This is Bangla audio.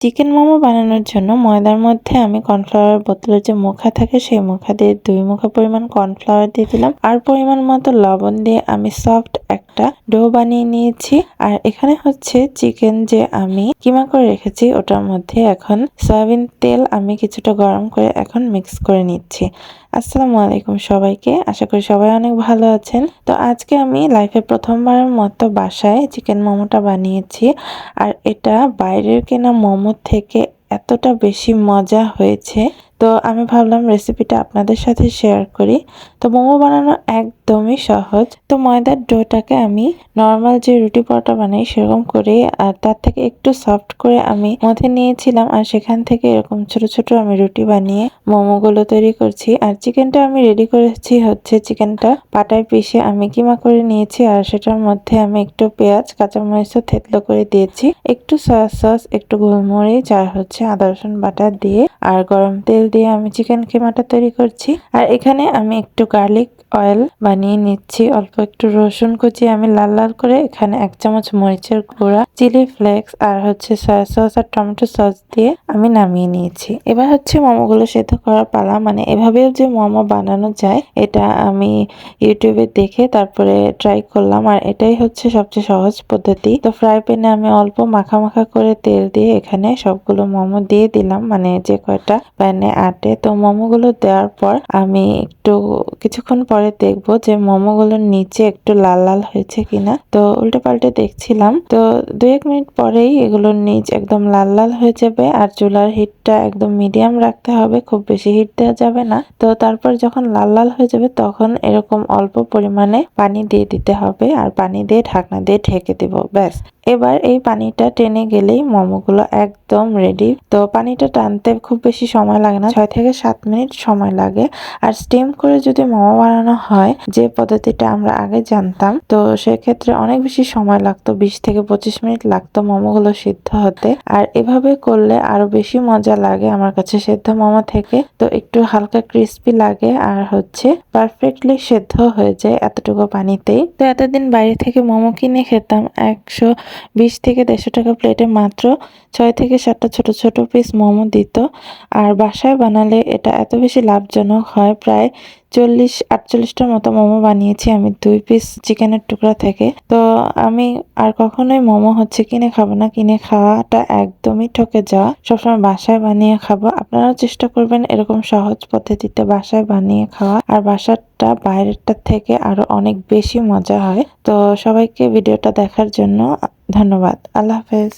চিকেন মোমো বানানোর জন্য ময়দার মধ্যে আমি কর্নফ্লাওয়ার বোতলের যে মুখা থাকে, সেই মুখা দিয়ে দুই মুখা পরিমাণ কর্নফ্লাওয়ার দিয়ে দিলাম। আর পরিমাণ মতো লবণ দিয়ে আমি সফট একটা ডো বানিয়ে নিয়েছি। আর এখানে হচ্ছে চিকেন যে আমি কিমা করে রেখেছি, ওটার মধ্যে এখন সয়াবিন তেল আমি কিছুটা গরম করে এখন মিক্স করে নিচ্ছি। আসসালামু আলাইকুম সবাইকে, আশা করি সবাই অনেক ভালো আছেন। তো আজকে আমি লাইফে প্রথমবারের মতো বাসায় চিকেন মোমোটা বানিয়েছি। আর এটা বাইরের কেনা মোমো থেকে এতটা বেশি মজা হয়েছে। তো আমি ভাবলাম রেসিপিটা আপনাদের সাথে শেয়ার করি। তো মোমো বানানো একদমই সহজ। তো ময়দার ডোটাকে আমি নর্মাল যে রুটি পরোটা বানাই সেরকম করে, আর তার থেকে একটু সফট করে আমি মধ্যে নিয়েছিলাম, আর সেখান থেকে এরকম ছোট ছোট আমি রুটি বানিয়ে মোমোগুলো তৈরি করছি। আর চিকেনটা আমি রেডি করেছি হচ্ছে চিকেনটা পাটায় পিষে আমি কিমা করে নিয়েছি, আর সেটার মধ্যে আমি একটু পেঁয়াজ, কাঁচামরিচ, থেতলো করে দিয়েছি। একটু সয়া সস একটু গোলমরিচ, আর হচ্ছে আদা, রসুন বাটা দিয়ে, আর গরম তেল দিয়ে আমি চিকেন কিমাটা তৈরি করছি। আর এখানে আমি একটু গার্লিক অয়েল বানিয়ে নিচ্ছি। অল্প একটু রসুন কুচি আমি লাল লাল করে এখানে এক চামচ মরিচের গুঁড়া, চিলি ফ্লেক্স আর হচ্ছে সয়া সস আর টমেটো সস দিয়ে আমি নামিয়ে নিয়েছি। এবার হচ্ছে মোমোগুলো সেদ্ধ করার পালা মানে এভাবেও যে মোমো বানানো যায়, এটা আমি ইউটিউবে দেখে তারপরে ট্রাই করলাম আর এটাই হচ্ছে সবচেয়ে সহজ পদ্ধতি। তো ফ্রাই প্যানে আমি অল্প মাখা মাখা করে তেল দিয়ে এখানে সবগুলো মোমো দিয়ে দিলাম মানে যে কয়টা প্যানে আটে। তো মোমোগুলো দেওয়ার পর আমি একটু কিছুক্ষণ পরে দেখব যে মোমোগুলোর নিচে একটু লাল লাল হয়েছে কিনা, তো উল্টে পাল্টে দেখছিলাম। তো দু এক মিনিট পরেই এগুলোর নিচ একদম লাল লাল হয়ে যাবে আর চুলার হিটটা একদম মিডিয়াম রাখতে হবে, খুব বেশি হিট দেওয়া যাবে না। তো তারপর যখন লাল লাল হয়ে যাবে তখন এরকম অল্প পরিমাণে পানি দিয়ে দিতে হবে আর পানি দিয়ে ঢাকনা দিয়ে ঢেকে দেব, ব্যাস। এবার এই পানিটা টেনে গেলেই মোমোগুলো একদম রেডি তো পানিটা টানতে খুব বেশি সময় লাগে না, ছয় থেকে সাত মিনিট সময় লাগে। আর স্টিম করে যদি মোমো বানানো হয়, যে পদ্ধতিটা আমরা আগে জানতাম। তো সেক্ষেত্রে অনেক বেশি সময় লাগতো, বিশ থেকে পঁচিশ মিনিট লাগতো মোমোগুলো সিদ্ধ হতে। আর এভাবে করলে আরও বেশি মজা লাগে আমার কাছে সেদ্ধ মোমো থেকে। তো একটু হালকা ক্রিস্পি লাগে আর হচ্ছে পারফেক্টলি সেদ্ধ হয়ে যায় এতটুকু পানিতেই। তো এতদিন বাইরে থেকে মোমো কিনে খেতাম একশো বিশ থেকে দেড়শো টাকা প্লেটে মাত্র ছয় থেকে সাতটা ছোট ছোট পিস মোমো দিত। আর বাসায় বানালে এটা এত বেশি লাভজনক হয়, প্রায় চল্লিশ, আটচল্লিশটার মতো মোমো বানিয়েছি আমি, দুই পিস চিকেনের টুকরা থেকে। তো আমি আর কখনোই মোমো হচ্ছে কিনে খাব না, কিনে খাওয়াটা একদমই ঠকে যাওয়া। সবসময় বাসায় বানিয়ে খাব। আপনারাও চেষ্টা করবেন এরকম সহজ পদ্ধতিতে বাসায় বানিয়ে খাওয়া। আর বাসাটা বাইরেরটার থেকে আরও অনেক বেশি মজা হয়। তো সবাইকে ভিডিওটা দেখার জন্য ধন্যবাদ। আল্লাহ হাফেজ।